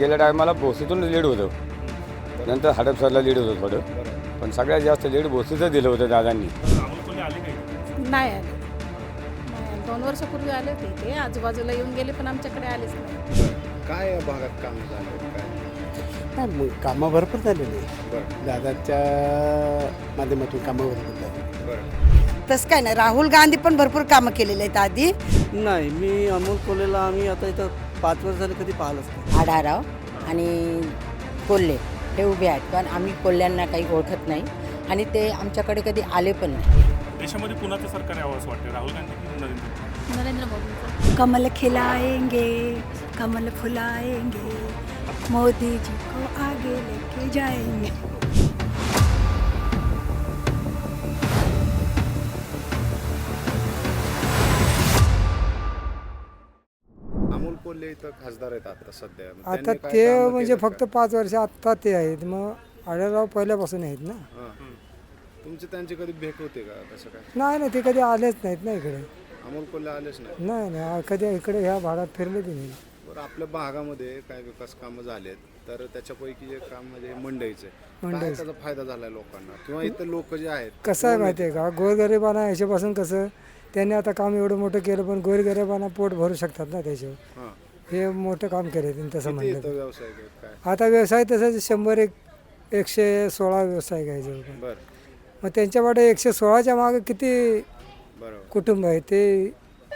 गेल्या टायमाला भोसीतून लीड होतं. नंतर हडपसरला लीड होतं थोडं. पण सगळ्यात जास्त लीड भोसीचं दिलं होतं दादांनी. नाही आले. दोन वर्षापूर्वी आले होते इथे आजूबाजूला येऊन गेले पण आमच्याकडे आलेच नाही. काय भागात काम झालं? काय? नाही मग कामं भरपूर झालेली दादाच्या माध्यमातून कामं भरपूर झाली तसं काय नाही. राहुल गांधी पण भरपूर कामं केलेली आहेत आधी. नाही मी अमोल कोल्हेला आम्ही आता इथं पाच वर्ष झाले कधी पाहिलंच नाही. आढाराव आणि कोल्हे हे उभे आहेत. कारण आम्ही कोल्ह्यांना काही ओळखत नाही आणि ते आमच्याकडे कधी आले पण नाही. देशामध्ये कुणाचं सरकार यावं असं वाटतं? राहुल गांधी की नरेंद्र मोदी? नरेंद्र मोदींचं. कमल खिलाएंगे कमल फुलाएंगे मोदी जी को आगे लेके जाएंगे. कोल्हे इथं खासदार आहेत आता सध्या. मग आता त्यांनी काय ते कामं म्हणजे फक्त का? पाच वर्ष आत्ता ते आहेत. मग आढळराव पहिल्यापासून आहेत ना. हां. तुमची त्यांची कधी भेट होते का कसं काय नाही नाही ते कधी आलेच नाहीत ना इकडे. अमोल कोल्हे आलेच नाही नाही नाही कधी इकडे ह्या भागात फिरले बी नाही. बरं आपल्या भागामध्ये काय विकास कामं झालेत तर त्याच्यापैकी एक काम म्हणजे मंडईचे काय मंडईचं. त्याचा फायदा झालाय लोकांना? किंवा इतर लोक जे आहेत कसं आहे माहिती आहे का? गोरगरिबांना ह्याच्यापासून कसं त्यांनी आता काम एवढं मोठं केलं पण गोरगरिबांना पोट भरू शकतात ना त्याच्यावर. हां. हे मोठं काम केलं तसं म्हणलं. व्यवसाय आता व्यवसाय तसं शंभर एक एकशे सोळा व्यवसाय घ्यायचे मग त्यांच्याकडे एकशे सोळाच्या मागे किती कुटुंब आहे ते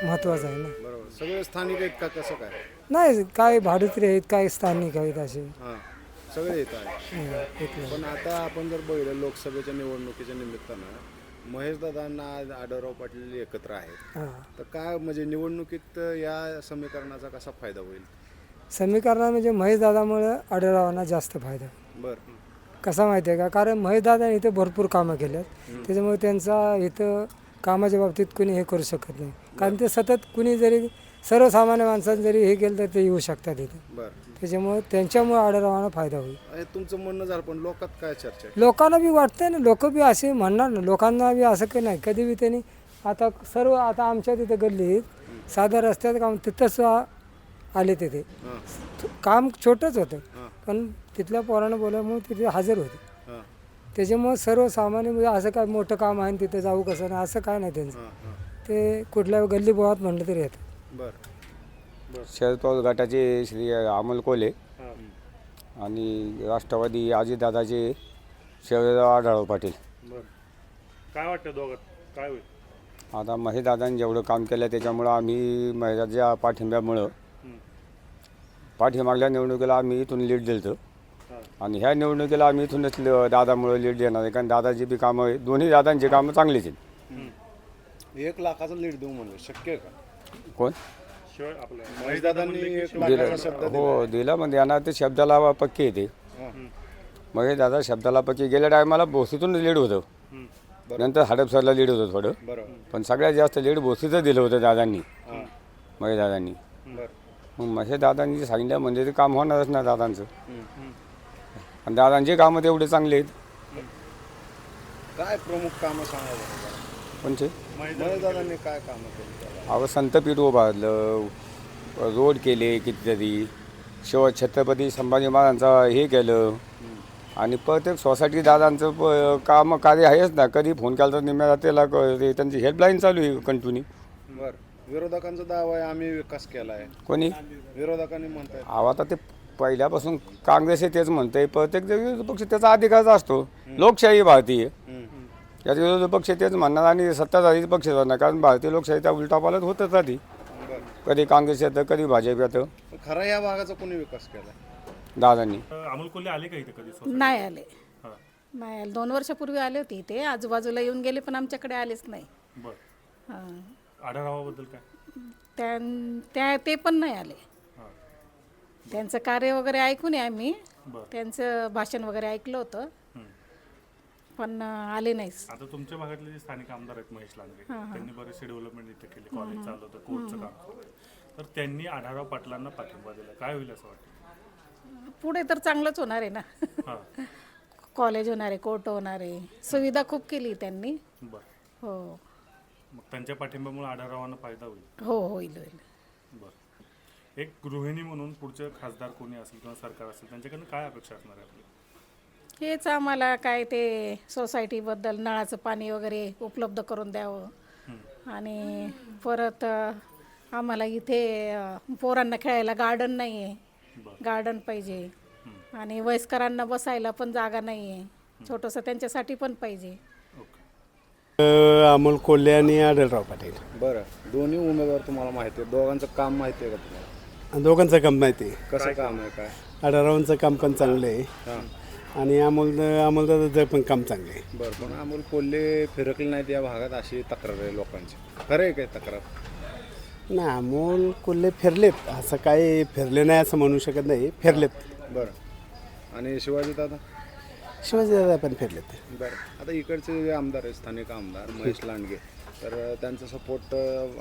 महत्त्वाचं आहे ना. बरोबर. सगळे स्थानिक आहेत का कसं काय? नाही काय भाडुत्री आहेत काय स्थानिक आहेत असे. हां. सगळे येत आहे हं. पण आता आपण जर बघितलं लोकसभेच्या निवडणुकीच्या निमित्तानं महेश दादांना आढळराव पाटील एकत्र आहेत. हां. तर काय म्हणजे निवडणुकीत या समीकरणाचा कसा फायदा होईल? समीकरणात म्हणजे महेशदादामुळं आढळरावांना जास्त फायदा. बर. कसा माहिती आहे का? कारण महेशदादा इथे भरपूर कामं केली आहेत त्याच्यामुळे त्यांचा इथं कामाच्या बाबतीत कुणी हे करू शकत नाही. कारण ते सतत कुणी जरी सर्वसामान्य माणसांनी जरी हे केलं तर ते येऊ शकतात इथे. बर. त्याच्यामुळे त्यांच्यामुळे आढळरावांना फायदा होईल. तुमचं म्हणणं झालं पण लोकात काय चर्चा आहे? लोकांना बी वाटतंय ना लोक बी असे म्हणणार ना लोकांना बी असं काही नाही. कधी बी त्यांनी आता सर्व आता आमच्या तिथे गल्लीत साध्या रस्त्यात काम तिथंच आले तिथे. हां. काम छोटंच होतं. हां. पण तिथल्या पोरानं बोलामुळे तिथे हजर होते. हां. त्याच्यामुळे सर्वसामान्य म्हणजे असं काय मोठं काम आहे आणि तिथे जाऊ कसं नाही असं काय नाही त्यांचं. हां हां. ते कुठल्या गल्ली बोळात म्हणलं तरी येतं. बर. शरद पवार गटाचे श्री अमोल कोल्हे आणि राष्ट्रवादी अजितदादाचे शरदराव आढळराव पाटील. काय वाटतं दोघात काय होईल? आता महेशदादांनी जेवढं काम केलं त्याच्यामुळं आम्ही महिलाच्या पाठिंब्यामुळं पाठीमागल्या निवडणुकीला आम्ही इथून लीड दिलं. आणि ह्या निवडणुकीला आम्ही इथूनच ल- दादामुळं लीड देणार आहे. कारण दादाची बी कामं आहे दोन्ही दादांची कामं चांगलीच आहेत. एक लाखाचं लीड देऊ म्हणलं. शक्य आहे का? कोण? शिवाय आपलं महेश दादांनी एक दिलं. लाखाचा शब्द दिला हो दिलं. म्हणजे यांना ते शब्दाला पक्के येते मग दादा शब्दाला पक्के. गेल्या टायमाला भोसीतून लीड होतं. नंतर हडपसरला लीड होतं थोडं. बरोबर पण सगळ्यात जास्त लीड भोसीचं दिलं होतं दादांनी. हां. महेश दादांनी बर. मग महेश दादांनी जे सांगितलं म्हणजे ते काम होणारच ना दादांचं. आणि दादांचे कामं तेवढे चांगले आहेत. काय प्रमुख कामं सांगा बरं जरा. कोणचे? महेश दादांनी काय कामं केली? अहो संतपीठ उभारलं. रोड केले कितीतरी. शिव छत्रपती संभाजी महाराजांचा हे केलं. आणि प्रत्येक सोसायटी दादांचं प- काम कार्य आहेच ना. कधी फोन केला तर निम्या त्याला क- ते त्यांची हेल्पलाईन चालू आहे कंटिन्यू बर. विरोधकांचा दावा आहे आम्ही विकास केला आहे कोणी? विरोधकांनी म्हणतायत. अहो आता ते पहिल्यापासून काँग्रेस हे तेच म्हणतंय. प्रत्येक जे विरोधी पक्ष त्याचा अधिकारच असतो. लोकशाही भारतीय. यात विरोधी पक्ष तेच म्हणणार आणि सत्ताधारी पक्ष म्हणणार. कारण भारतीय लोकशाही त्या उलटापालट होतच बर कधी काँग्रेस येतं कधी भाजप येतं. खरा या भागाचा कोणी विकास केला दादांनी. अमोल कोल्हे आले का इथे कधी? नाही आले. हां. नाही आले. दोन वर्षापूर्वी आले होते इथे. आजूबाजूला येऊन गेले पण आमच्याकडे आलेच नाही. बरं. हां. आढळरावाबद्दल काय? त्यां- त्या ते पण नाही आले. हां. त्यांचं कार्य वगैरे ऐकून आहे आम्ही. बरं. त्यांचं भाषण वगैरे ऐकलं होतं. हम्म. पण आले नाहीच आता तुमच्या भागातले जे स्थानिक आमदार आहेत महेश लांडगे त्यांनी बरेचसे डेव्हलपमेंट इथे केले कॉलेज चालू होतं कोर्टचं काम. तर त्यांनी आढाराव पाटलांना पाठिंबा दिला. काय होईल असं वाटतं? पुढे तर चांगलंच होणार आहे ना. हां. कॉलेज होणार आहे कोर्ट होणार आहे. सुविधा खूप केली त्यांनी. बरं. हो. मग त्यांच्या पाठिंब्यामुळे आढळरावांना फायदा होईल. हो होईल होईल. बरं. एक गृहिणी म्हणून पुढचे खासदार कोणी असेल किंवा सरकार असेल त्यांच्याकडनं काय अपेक्षा असणार आहे आपली? हेच आम्हाला काय ते सोसायटीबद्दल नळाचं पाणी वगैरे उपलब्ध करून द्यावं. आणि परत आम्हाला इथे अ, पोरांना खेळायला गार्डन नाही आहे गार्डन पाहिजे. आणि वयस्करांना बसायला पण जागा नाही आहे छोटंसं त्यांच्यासाठी पण पाहिजे. अमोल कोल्हे आणि आढळराव पाटील. बरं. दोन्ही उमेदवार तुम्हाला माहिती आहे दोघांचं काम माहिती आहे का तुम्हाला? दोघांचं काम माहिती आहे. कसं काम आहे काय? आढळरावांचं काम पण चांगलं आहे. हां. आणि अमोल अमोलदादाचं पण काम चांगलं आहे. बरं पण अमोल कोल्हे फिरकले नाहीत या भागात अशी तक्रार आहे लोकांची. खरं आहे काय तक्रार? नाही अमोल कोल्हे फिरलेत. असं काही फिरले नाही असं म्हणू शकत नाही. फिरलेत. बरं. आणि शिवाजी दादा? शिवाजीदादा पण फिरलेत. बरं. आता इकडचे जे आमदार आहेत स्थानिक आमदार महेश लांडगे तर त्यांचा सपोर्ट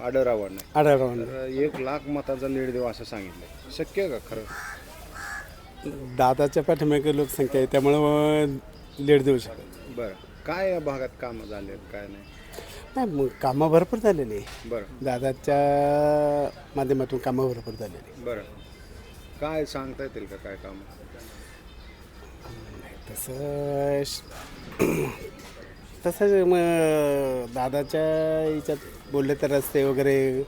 आढळरावांना आहे आढळरावांना तर एक लाख मताचा लीड देऊ असं सांगितलं शक्य आहे का खरं? दादाच्या पाठीमागे लोकसंख्या आहे त्यामुळं लीड देऊ शकत बरं. काय या भागात कामं झाले आहेत काय नाही? नाही मग कामं भरपूर झालेली आहे. बरं. दादाच्या माध्यमातून कामं भरपूर झालेली आहे. बरं. काय सांगता येतील का काय कामं? तसं श- तसं मग दादाच्या याच्यात बोलले तर रस्ते वगैरे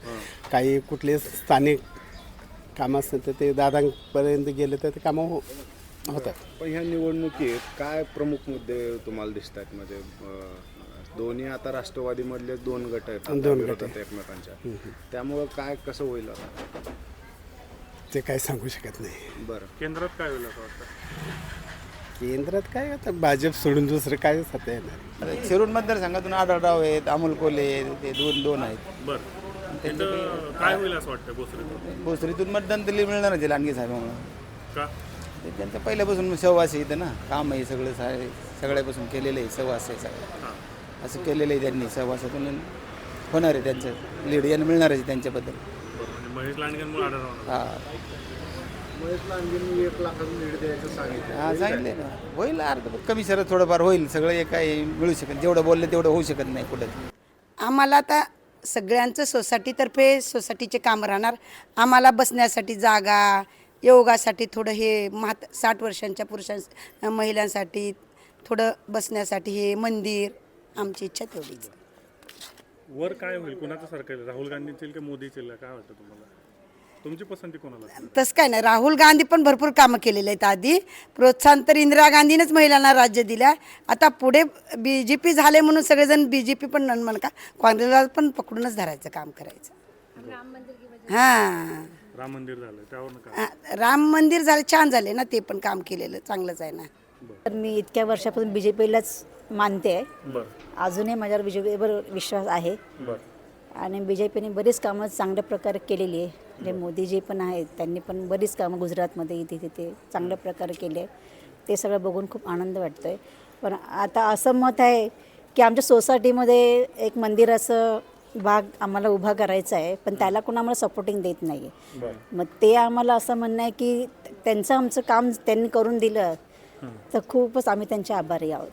काही कुठले स्थानिक कामं असतील तर ते दादांपर्यंत गेले तर ते कामं हो होतात. पण ह्या निवडणुकीत काय प्रमुख मुद्दे तुम्हाला दिसत आहेत म्हणजे अं, दोन्ही आता राष्ट्रवादीमधले दोन गट आहेत आता दोन गट विरोधात एकमेकांच्या त्यामुळं काय कसं होईल आता? ते काय सांगू शकत नाही. बरं. केंद्रात काय होईल असं वाटतं? केंद्रात काय आता भाजप सोडून दुसरं काय सत्ता येणार? शिरूर मतदारसंघातून आढळराव आहेत अमोल कोल्हे आहेत, ते दोन दोन आहेत. बरं. तिथं काय होईल असं वाटतं भोसरीतून भोसरीतून मतदान तरी मिळणारच आहे लांडगे साहेबांना. का? ते त्यांचं पहिल्यापासून सहवास आहे इथं ना. काम आहे सगळं सा- सगळ्यापासून केलेलं आहे सहवास आहे सगळं. हां. असं केलेलं आहे त्यांनी सहवासातून होणार आहे त्यांचं. लीड यानं मिळणारच आहे त्यांच्याबद्दल. बरं म्हणजे महेश लांडगेंमुळे हा. महेश लांडगेंनी एक लाखाचं लीड द्यायचं सांगितलं. हा सांगितलंय ना. होईल अर्ध कमी शरद थोडंफार होईल. सगळं एक काही मिळू शकत. जेवढं बोललं तेवढं होऊ शकत नाही कुठं. आम्हाला आता सगळ्यांचं सोसायटीतर्फे सोसायटीचे काम राहणार. आम्हाला बसण्यासाठी जागा योगासाठी थोडं हे म्हात साठ वर्षांच्या पुरुषां महिलांसाठी थोडं बसण्यासाठी हे मंदिर आमची इच्छा तेवढीच. वर काय होईल? कुणाचं सरकार राहुल गांधींची येईल की मोदीची येईल? काय वाटतं तुम्हाला? तुमची पसंती कोणाला असेल? तसं काय नाही. राहुल गांधी पण भरपूर कामं केलेले आहेत आधी. प्रोत्साहन तर इंदिरा गांधीनंच महिलांना राज्य दिल्या. आता पुढे बी जे पी झाले म्हणून सगळेजण बी जे पी पण न- म्हणा का? काँग्रेसला पण पकडूनच धरायचं काम करायचं. हां. राम मंदिर झालं आ, राम मंदिर झालं छान झाले ना ते पण काम केलेलं चांगलंच आहे ना. तर मी इतक्या वर्षापासून बी जे पीलाच मानते. बरं. अजूनही माझ्यावर बी जे पीवर विश्वास आहे. बरं. आणि बी जे पीने बरीच कामं चांगल्या प्रकारे केलेली आहे. म्हणजे मोदीजी पण आहेत त्यांनी पण बरीच कामं गुजरातमध्ये इथे तिथे चांगल्या प्रकारे केली. आहे ते सगळं बघून खूप आनंद वाटतो आहे पण आता असं मत आहे की आमच्या सोसायटीमध्ये एक मंदिराचं भाग आम्हाला उभा करायचा आहे पण त्याला कोण आम्हाला सपोर्टिंग देत नाही आहे मग ते आम्हाला असं म्हणणं आहे की त्यांचं आमचं काम त्यांनी करून दिलं तर खूपच आम्ही त्यांचे आभारी आहोत.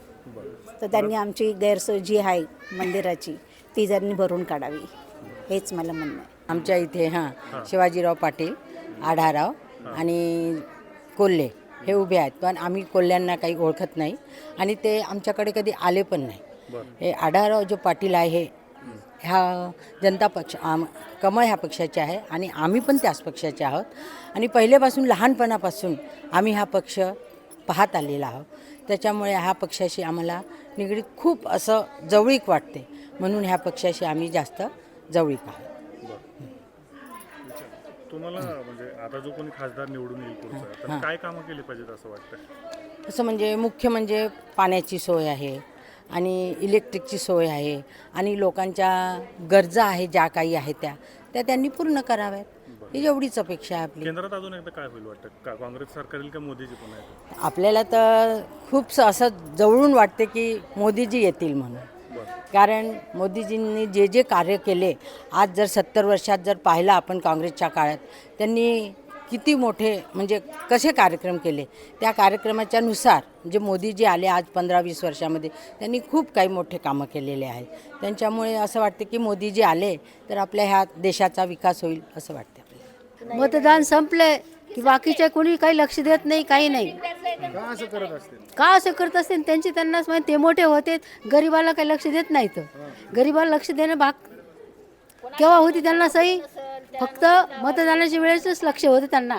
तर त्यांनी आमची गैरसोय जी आहे मंदिराची ती त्यांनी भरून काढावी. हेच मला म्हणणं आहे. आमच्या इथे हां शिवाजीराव पाटील आढाराव आणि कोल्हे हे उभे आहेत. पण आम्ही कोल्ह्यांना काही ओळखत नाही आणि ते आमच्याकडे कधी आले पण नाही. हे आढाराव जो पाटील आहे ह्या जनता पक्ष आम कमळ ह्या पक्षाचे आहे आणि आम्ही पण त्याच पक्षाचे आहोत. आणि पहिल्यापासून लहानपणापासून आम्ही हा पक्ष पाहत आलेला आहोत. त्याच्यामुळे ह्या पक्षाशी आम्हाला निगडीत खूप असं जवळीक वाटते. म्हणून ह्या पक्षाशी आम्ही जास्त जवळीक आहोत. तुम्हाला म्हणजे आता जो कोणी खासदार निवडून येईल पुढचा तर काय कामं केली पाहिजेत असं वाटतं असं म्हणजे मुख्य म्हणजे पाण्याची सोय आहे आणि इलेक्ट्रिकची सोय आहे आणि लोकांच्या गरजा आहे ज्या काही आहेत त्या त्या त्यांनी पूर्ण कराव्यात. ही एवढीच अपेक्षा आहे आपली. केंद्रात अजून एकदा काय होईल वाटतं? का काँग्रेस सरकार येईल का मोदीजी पुन्हा येतील आपल्याला तर खूप असं जवळून वाटते की मोदीजी येतील म्हणून. कारण मोदीजींनी जे जे कार्य केले आज जर सत्तर वर्षात जर पाहिलं आपण काँग्रेसच्या काळात त्यांनी किती मोठे म्हणजे कसे कार्यक्रम केले? त्या कार्यक्रमाच्या नुसार जे मोदीजी आले आज पंधरा वीस वर्षामध्ये त्यांनी खूप काही मोठे कामं केलेले आहेत. त्यांच्यामुळे असं वाटतं की मोदीजी आले तर आपल्या ह्या देशाचा विकास होईल असं वाटतं. आपल्याला मतदान संपले की बाकीचे कोणी काही लक्ष देत नाही काही नाही. का असं करत असते का असं करत असतील? त्यांची त्यांनाच माहिती. ते मोठे होते गरीबाला काही लक्ष देत नाहीत. गरीबाला लक्ष देणं भाग केव्हा होती त्यांना सही? फक्त मतदानाच्या वेळेसच लक्ष होतं त्यांना.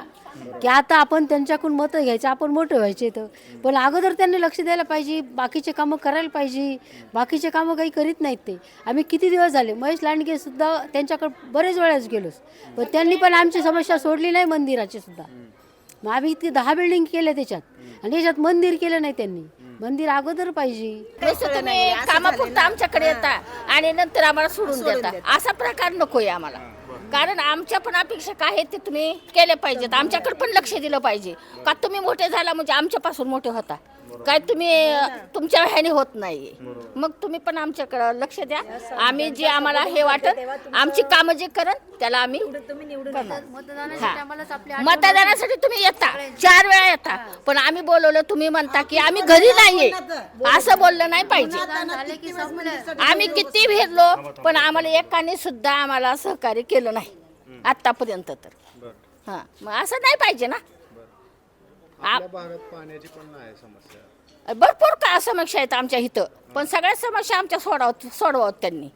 की आता आपण त्यांच्याकडून मतं घ्यायचं आपण मोठे व्हायचे तर पण अगोदर त्यांनी लक्ष द्यायला पाहिजे बाकीचे कामं करायला पाहिजे. बाकीचे कामं काही करीत नाहीत ते. आम्ही किती दिवस झाले? महेश लांडगे सुद्धा त्यांच्याकडे बरेच वेळेस गेलोच. पण त्यांनी पण आमची समस्या सोडली नाही मंदिराची सुद्धा. मग आम्ही इतके दहा बिल्डिंग केले त्याच्यात. आणि याच्यात मंदिर केलं नाही त्यांनी. मंदिर अगोदर पाहिजे. तुम्ही कामापुरतं आमच्याकडे येता आणि नंतर आम्हाला सोडून देता. असा प्रकार नकोय आम्हाला. कारण आमच्या पण अपेक्षा काय आहेत ते तुम्ही केले पाहिजेत. आमच्याकडे पण लक्ष दिलं पाहिजे. का तुम्ही मोठे झाला म्हणजे आमच्यापासून मोठे होता? काय तुम्ही अं, तुमच्या ह्याने होत नाही. मग तुम्ही पण आमच्याकडं लक्ष द्या. आम्ही जे आम्हाला हे वाटत आमची कामं जे करत त्याला आम्ही. हा. मतदानासाठी तुम्ही येता. चार वेळा येता. पण आम्ही बोलवलं तुम्ही म्हणता की आम्ही घरी नाहीये. असं बोललं नाही पाहिजे. आम्ही किती फिरलो पण आम्हाला एकाने सुद्धा आम्हाला सहकार्य केलं नाही. आतापर्यंत तर. हा. मग असं नाही पाहिजे ना. आपल्या भागात पाण्याची पण नाही समस्या. भरपूर का समस्या आहेत आमच्या इथं? पण सगळ्या समस्या आमच्या सोडावत सोडवावत त्यांनी.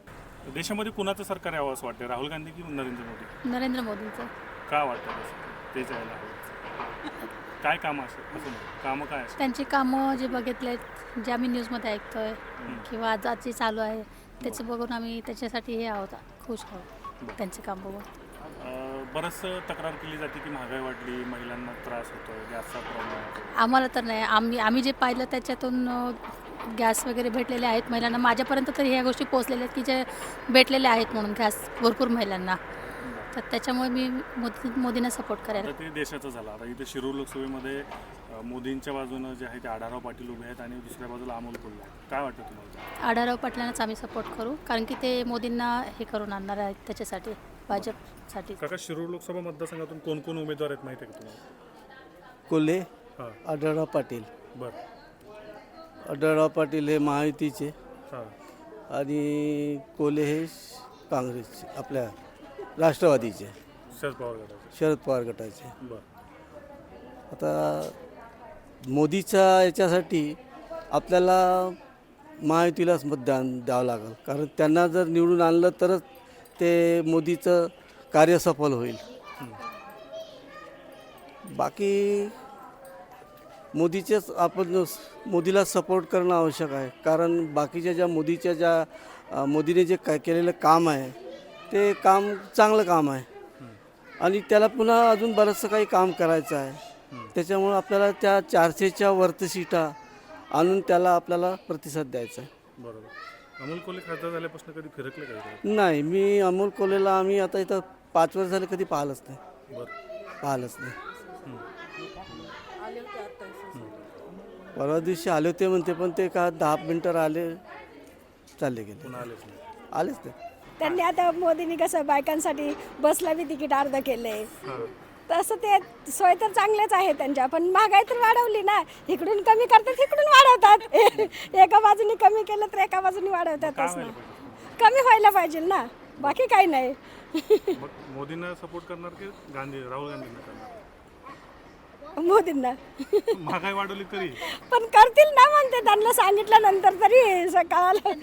देशामध्ये कुणाचं सरकार यावं असं वाटतं राहुल गांधी की नरेंद्र मोदी? नरेंद्र मोदींचं. का वाटतं तसं तेच यायला हवं. काय कामं असं नाही कामं काय त्यांची कामं जे बघितलेत जे आम्ही न्यूजमध्ये ऐकतोय किंवा आज आज जे चालू आहे त्याचं बघून आम्ही त्याच्यासाठी हे आहोत खुश आहोत. त्यांचे काम बघून. बरंचसं तक्रार केली जाते की महागाई वाढली महिलांना त्रास होतोय गॅसचा प्रॉब्लेम होतो आम्हाला तर नाही. आम्ही आम्ही जे पाहिलं त्याच्यातून गॅस वगैरे भेटलेले आहेत महिलांना. माझ्यापर्यंत तरी ह्या गोष्टी पोचलेल्या आहेत की जे भेटलेले आहेत म्हणून गॅस भरपूर महिलांना. तर त्याच्यामुळे मी मोदी मोदींना सपोर्ट करायला आता ते देशाचं झालं. आता इथे शिरूर लोकसभेमध्ये अं, मोदींच्या बाजूनं जे आहे ते आढाराव पाटील उभे आहेत आणि दुसऱ्या बाजूला अमोल कोल्हे आहेत. काय वाटतं तुम्हाला? आढाराव पाटलांनाच आम्ही सपोर्ट करू कारण की ते मोदींना हे करून आणणार आहेत त्याच्यासाठी. भाजपसाठी. काका शिरूर लोकसभा मतदारसंघातून कोण कोण उमेदवार आहेत माहिती आहे का तुम्हाला? कोल्हे हां. आढळराव पाटील. बरं. आढळराव पाटील हे महायुतीचे. हां. आणि कोल्हे हे काँग्रेसचे आपल्या राष्ट्रवादीचे. शरद पवार गटाचे. शरद पवार गटाचे. बरं. आता मोदीच्या याच्यासाठी आपल्याला महायुतीलाच मतदान द्यावं लागेल. कारण त्यांना जर निवडून आणलं तरच ते मोदीचं कार्य सफल होईल. बाकी मोदीचेच आपण मोदीला सपोर्ट करणं आवश्यक आहे. कारण बाकीच्या ज्या मोदीच्या ज्या मोदीने जे काय केलेलं काम आहे ते काम चांगलं काम आहे. आणि त्याला पुन्हा अजून बरंचसं काही काम करायचं आहे. त्याच्यामुळं आपल्याला त्या चारशेच्या वरती सीटा आणून त्याला आपल्याला प्रतिसाद द्यायचा आहे. बरोबर. अमोल कोल्हे खासदार झाल्यापासून कधी फिरकले का इकडे? नाही मी अमोल कोलेला आम्ही आता इथं पाच वर्ष झाले कधी पाहिलंच नाही. बरं. पाहिलंच नाही. परवा दिवशी आले होते म्हणते पण ते का दहा मिनटं आले चालले गेले. पुन्हा आलेच नाही. आलेच ते त्यांनी आता मोदींनी कसं बायकांसाठी बसला बी तिकीट अर्ध केले तसं ते सोय तर चांगल्याच आहे त्यांच्या पण महागाई तर वाढवली ना. इकडून कमी करतात इकडून वाढवतात. एका बाजूनी कमी केलं तर एका बाजूनी वाढवतातच ना. कमी व्हायला पाहिजे ना. बाकी काही नाही. मोदींना सपोर्ट करणार की गांधी राहुल गांधींना करणार? मोदींना. महागाई वाढवली तरी. पण करतील ना मग ते त्यांना सांगितल्यानंतर तरी सकाळला.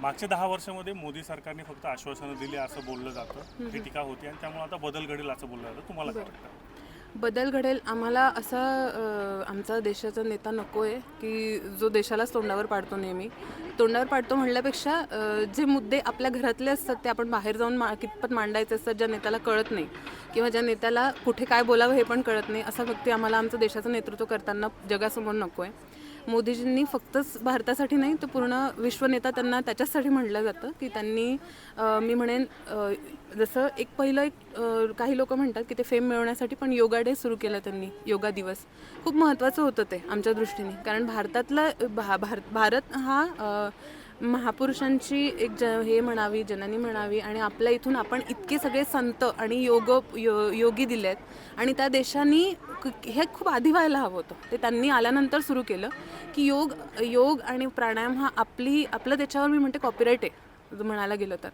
मागच्या दहा वर्षामध्ये मोदी सरकारने फक्त आश्वासनं दिली असं बोललं जातं ही टीका होती आणि त्यामुळे आता बदल घडेल असं बोललं जातं. तुम्हाला काय वाटतं? बदल घडेल आम्हाला असा आमचा देशाचा नेता नको आहे की जो देशालाच तोंडावर पाडतो नेहमी. तोंडावर पाडतो म्हणल्यापेक्षा जे मुद्दे आपल्या घरातले असतात ते आपण बाहेर जाऊन मा कितपत मांडायचे असतात ज्या नेत्याला कळत नाही किंवा ज्या नेत्याला कुठे काय बोलावं हे पण कळत नाही असा व्यक्ती आम्हाला आमचं देशाचं नेतृत्व करताना जगासमोर नको आहे मोदीजींनी फक्तच भारतासाठी नाही तर पूर्ण विश्वनेता त्यांना त्याच्याचसाठी म्हटलं जातं की त्यांनी मी म्हणेन जसं एक पहिलं एक काही लोक म्हणतात की ते फेम मिळवण्यासाठी पण योगा डे सुरू केला त्यांनी योगा दिवस. खूप महत्त्वाचं होतं ते आमच्या दृष्टीने. कारण भारतातला भा भारत भारत हा महापुरुषांची एक ज हे म्हणावी जननी म्हणावी आणि आपल्या इथून आपण इतके सगळे संत आणि योग यो योगी दिले आहेत आणि त्या देशांनी हे खूप आधी व्हायला हवं होतं. ते त्यांनी आल्यानंतर सुरू केलं की योग योग आणि प्राणायाम हा आपली आपलं त्याच्यावर मी म्हणते कॉपीराईट आहे म्हणायला गेलं तर.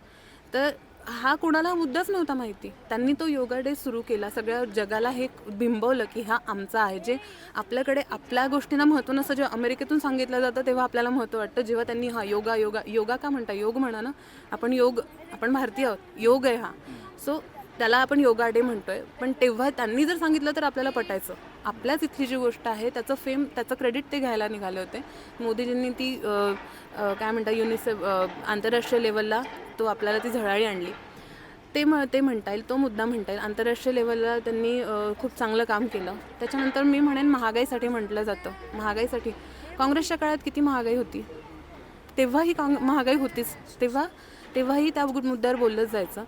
तर हा कोणाला मुद्दाच नव्हता माहिती. त्यांनी तो योगा डे सुरू केला. सगळ्या जगाला हे बिंबवलं की हा आमचा आहे. जे आपल्याकडे आपल्या गोष्टींना महत्त्व नसतं जेव्हा अमेरिकेतून सांगितलं जातं तेव्हा आपल्याला महत्त्व वाटतं. जेव्हा त्यांनी हा योगा योगा योगा का म्हणता? योग म्हणा ना. आपण योग आपण भारतीय आहोत. योग आहे हा. सो त्याला आपण योगा डे म्हणतोय. पण तेव्हा त्यांनी जर सांगितलं तर आपल्याला पटायचं. आपल्याच इथली जी गोष्ट आहे त्याचं फेम त्याचं क्रेडिट ते घ्यायला निघाले होते. मोदीजींनी ती काय म्हणता युनिसेफ आंतरराष्ट्रीय लेवलला तो आपल्याला ती झळाळी आणली. ते म ते म्हणता येईल तो मुद्दा म्हणता येईल. आंतरराष्ट्रीय लेवलला त्यांनी खूप चांगलं काम केलं. त्याच्यानंतर मी म्हणेन महागाईसाठी म्हटलं जातं. महागाईसाठी. काँग्रेसच्या काळात किती महागाई होती? तेव्हाही काँग महागाई होतीच. तेव्हा तेव्हाही त्या गु- मुद्द्यावर बोललंच जायचं.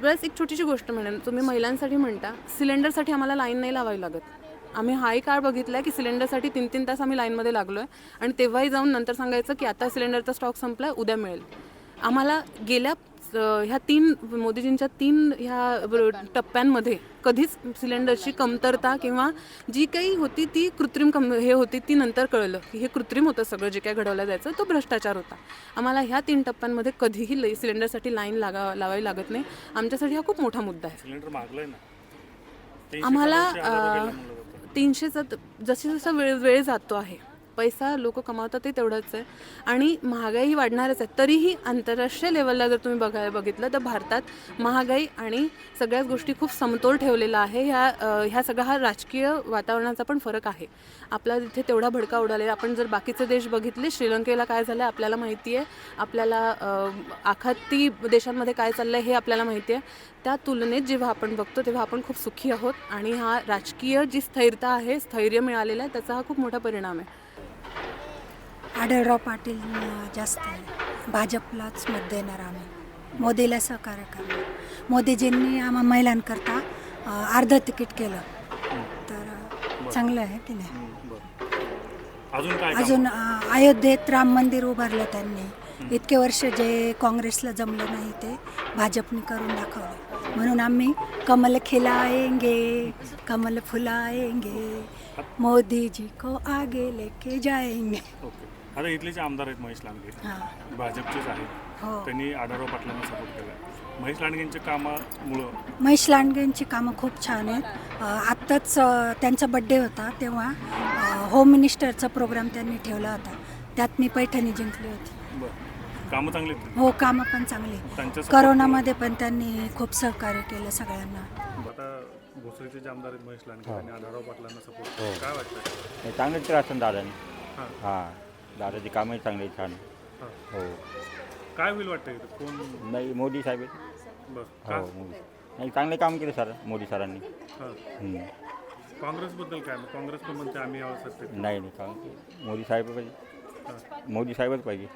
प्लस एक छोटीशी गोष्ट म्हणेन तुम्ही महिलांसाठी म्हणता सिलेंडरसाठी आम्हाला लाईन नाही लावावी लागत. आम्ही हाही काळ बघितला आहे की सिलेंडरसाठी तीन तीन तास आम्ही लाईनमध्ये लागलो आहे आणि तेव्हाही जाऊन नंतर सांगायचं की आता सिलेंडरचा स्टॉक संपला आहे उद्या मिळेल. आम्हाला गेल्या ह्या तीन मोदीजींच्या तीन ह्या टप्प्यांमध्ये कधीच सिलेंडरची कमतरता किंवा जी काही होती ती कृत्रिम कम हे होती ती नंतर कळलं की हे कृत्रिम होतं सगळं जे काय घडवलं जायचं तो भ्रष्टाचार होता. आम्हाला ह्या तीन टप्प्यांमध्ये कधीही लई सिलेंडरसाठी लाईन लागा लावावी लागत नाही. आमच्यासाठी हा खूप मोठा मुद्दा आहे. सिलेंडर मागलंय ना? तीनशे आम्हाला तीनशेचा जशी जसं वेळ वेळ जातो आहे पैसा लोक कमावतात ते तेवढंच आहे. आणि महागाई वाढणारच आहे. तरीही आंतरराष्ट्रीय लेवलला जर तुम्ही बघायला बघितलं तर भारतात महागाई आणि सगळ्याच गोष्टी खूप समतोल ठेवलेला आहे. ह्या ह्या सगळा हा राजकीय वातावरणाचा पण फरक आहे. आपला तिथे तेवढा भडका उडालेला आपण जर बाकीचे देश बघितले श्रीलंकेला काय झालं आपल्याला माहिती आहे. आपल्याला आखाती देशांमध्ये काय चाललं आहे हे आपल्याला माहिती आहे. त्या तुलनेत जेव्हा आपण बघतो तेव्हा आपण खूप सुखी आहोत. आणि हा राजकीय जी स्थैर्यता आहे स्थैर्य मिळालेलं आहे त्याचा हा खूप मोठा परिणाम आहे. आढळराव पाटील जास्त आहे भाजपलाच मत देणार आम्ही. मोदीला सहकार्य करणार मोदीजींनी आम्हा महिलांकरता अर्ध तिकीट केलं. तर चांगलं आहे की नाही? अजून काय काम? अजून अं, अयोध्येत राम मंदिर उभारलं त्यांनी. इतके वर्ष जे काँग्रेसला जमलं नाही ते भाजपने करून दाखवलं. म्हणून आम्ही कमल खिलाएंगे कमल फुलाएंगे मोदी जी को आगे लेके जाएंगे. ओके. आता इथले जे आमदार आहेत महेश लांडगे हां. भाजपचेच आहेत. हो. त्यांनी आढावा पाटलांना सपोर्ट केला महेश लांडगेंच्या कामामुळं महेश लांडगेंची कामं खूप छान आहेत. आत्ताच त्यांचा बड्डे होता तेव्हा होम मिनिस्टरचा प्रोग्राम त्यांनी ठेवला होता. त्यात मी पैठणी जिंकली होती. बरं. कामं चांगली हो कामं पण चांगली करोनामध्ये पण त्यांनी खूप सहकार्य केलं सगळ्यांना. आता भोसरीचे जे आमदार आहेत महेश लांडगे पाटलांना सपोर्ट काय वाटतं चांगलं दादानी. हां. दादाची कामही चांगली आहेत, छान. हां. हो. काय होईल वाटतं इथं? कोण? नाही मोदी साहेब आहेत. बरं. हो मोदी नाही चांगले काम केले सर मोदी सरांनी. हां. हम्म. काँग्रेसबद्दल काय? मग काँग्रेस पण म्हणते आम्ही सत्तेत. नाही नाही काम मोदी साहेब पाहिजे. मोदी साहेबच पाहिजे.